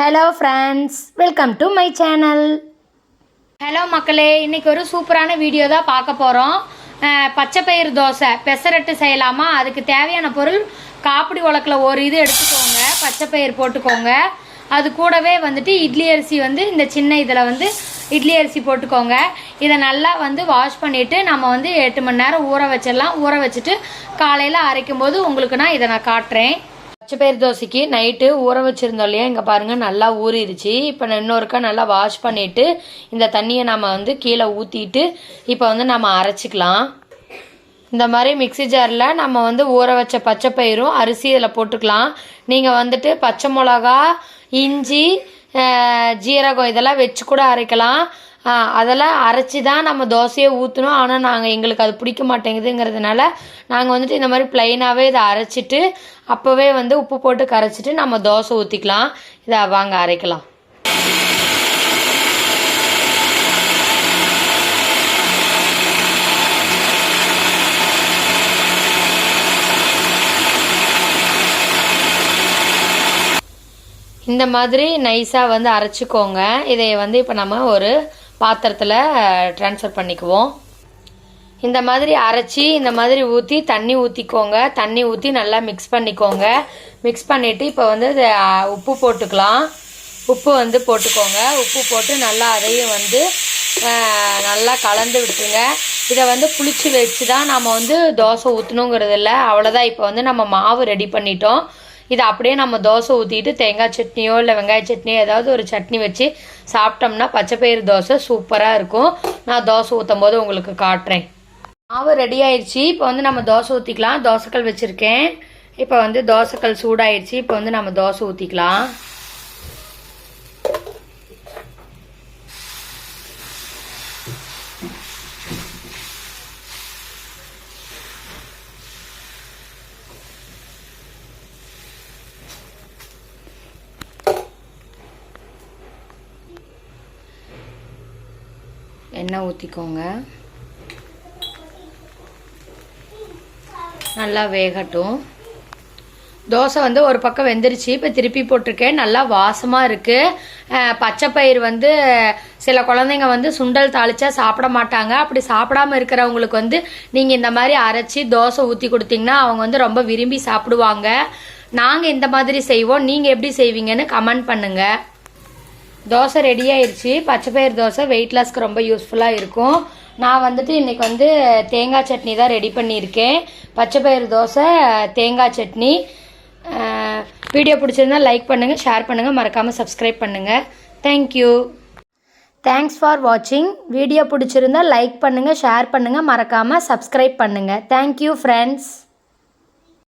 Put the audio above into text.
Hello friends welcome to my channel hello மக்களே. இன்னைக்கு ஒரு சூப்பரான வீடியோ தான் பார்க்க போகிறோம் பச்சை பயிறு தோசை. பெசரட்டு செய்யலாமா? அதுக்கு தேவையான பொருள் காப்பிடி உலக்கில் ஒரு இது எடுத்துக்கோங்க. பச்சை பயிர் போட்டுக்கோங்க. அது கூடவே வந்துட்டு இட்லி அரிசி வந்து இந்த சின்ன இதில் வந்து இட்லி அரிசி போட்டுக்கோங்க. இதை நல்லா வந்து வாஷ் பண்ணிவிட்டு நம்ம வந்து எட்டு மணி நேரம் ஊற வச்சிடலாம். ஊற வச்சுட்டு காலையில் அரைக்கும் போது உங்களுக்கு நான் இதை நான் காட்டுறேன். பச்சைப்பயிறு தோசைக்கு நைட்டு ஊற வச்சுருந்தோம் இல்லையா? இங்கே பாருங்கள் நல்லா ஊறிடுச்சு. இப்போ நான் இன்னொருக்கா நல்லா வாஷ் பண்ணிவிட்டு இந்த தண்ணியை நம்ம வந்து கீழே ஊற்றிட்டு இப்போ வந்து நம்ம அரைச்சிக்கலாம். இந்த மாதிரி மிக்ஸி ஜாரில் நம்ம வந்து ஊற வச்ச பச்சை பயிரும் அரிசி இதில் போட்டுக்கலாம். நீங்கள் வந்துட்டு பச்சை மிளகா இஞ்சி ஜீரகம் இதெல்லாம் வச்சு கூட அரைக்கலாம். அதெல்லாம் அரைச்சி தான் நம்ம தோசையை ஊற்றணும் ஆனால் நாங்கள் எங்களுக்கு அது பிடிக்க மாட்டேங்குதுங்கிறதுனால நாங்கள் வந்துட்டு இந்த மாதிரி ப்ளைனாகவே இதை அரைச்சிட்டு அப்போவே வந்து உப்பு போட்டு கரைச்சிட்டு நம்ம தோசை ஊற்றிக்கலாம் இதை வாங்க அரைக்கலாம். இந்த மாதிரி நைஸாக வந்து அரைச்சிக்கோங்க. இதை வந்து இப்போ நம்ம ஒரு பாத்திரத்தில் ட்ரான்ஸ்ஃபர் பண்ணிக்குவோம். இந்த மாதிரி அரைச்சி இந்த மாதிரி ஊற்றி தண்ணி ஊற்றிக்கோங்க தண்ணி ஊற்றி நல்லா மிக்ஸ் பண்ணிக்கோங்க. மிக்ஸ் பண்ணிவிட்டு இப்போ வந்து உப்பு போட்டுக்கலாம். உப்பு வந்து போட்டுக்கோங்க. உப்பு போட்டு நல்லா அதையும் வந்து நல்லா கலந்து விட்டுருங்க. இதை வந்து புளிச்சு வச்சு தான் நம்ம வந்து தோசை ஊற்றணுங்கிறது இல்லை. அவ்வளோதான் இப்போ வந்து நம்ம மாவு ரெடி பண்ணிட்டோம். இதை அப்படியே நம்ம தோசை ஊற்றிட்டு தேங்காய் சட்னியோ இல்லை வெங்காய சட்னியோ ஏதாவது ஒரு சட்னி வச்சு சாப்பிட்டோம்னா பச்சைப்பயிறு தோசை சூப்பராக இருக்கும். நான் தோசை ஊற்றும் போது உங்களுக்கு காட்டுறேன். மாவு ரெடி ஆயிடுச்சு. இப்போ வந்து நம்ம தோசை ஊற்றிக்கலாம் தோசைக்கல் வச்சுருக்கேன். இப்போ வந்து தோசைக்கல் சூடாயிடுச்சு. இப்போ வந்து நம்ம தோசை ஊற்றிக்கலாம் எண்ணெய் ஊற்றிக்கோங்க நல்லா வேகட்டும். தோசை வந்து ஒரு பக்கம் வெந்துருச்சு இப்போ திருப்பி போட்டிருக்கேன். நல்லா வாசமாக இருக்குது பச்சை பயிர் வந்து சில குழந்தைங்க வந்து சுண்டல் தாளிச்சா சாப்பிட மாட்டாங்க. அப்படி சாப்பிடாம இருக்கிறவங்களுக்கு வந்து நீங்கள் இந்த மாதிரி அரைச்சி தோசை ஊற்றி கொடுத்தீங்கன்னா அவங்க வந்து ரொம்ப விரும்பி சாப்பிடுவாங்க. நாங்கள் இந்த மாதிரி செய்வோம். நீங்கள் எப்படி செய்வீங்கன்னு கமெண்ட் பண்ணுங்கள் தோசை ரெடி ஆயிடுச்சு பச்சை பயிர் தோசை வெயிட் லாஸ்க்கு ரொம்ப யூஸ்ஃபுல்லாக இருக்கும். நான் வந்துட்டு இன்றைக்கி வந்து தேங்காய் சட்னி தான் ரெடி பண்ணியிருக்கேன். பச்சை பயிர் தோசை தேங்காய் சட்னி. வீடியோ பிடிச்சிருந்தா லைக் பண்ணுங்கள் ஷேர் பண்ணுங்கள் மறக்காமல் சப்ஸ்கிரைப் பண்ணுங்கள் தேங்க்யூ தேங்க்ஸ் ஃபார் வாட்சிங் வீடியோ பிடிச்சிருந்தா லைக் பண்ணுங்கள் ஷேர் பண்ணுங்கள் மறக்காமல் சப்ஸ்கிரைப் பண்ணுங்கள் தேங்க்யூ ஃப்ரெண்ட்ஸ்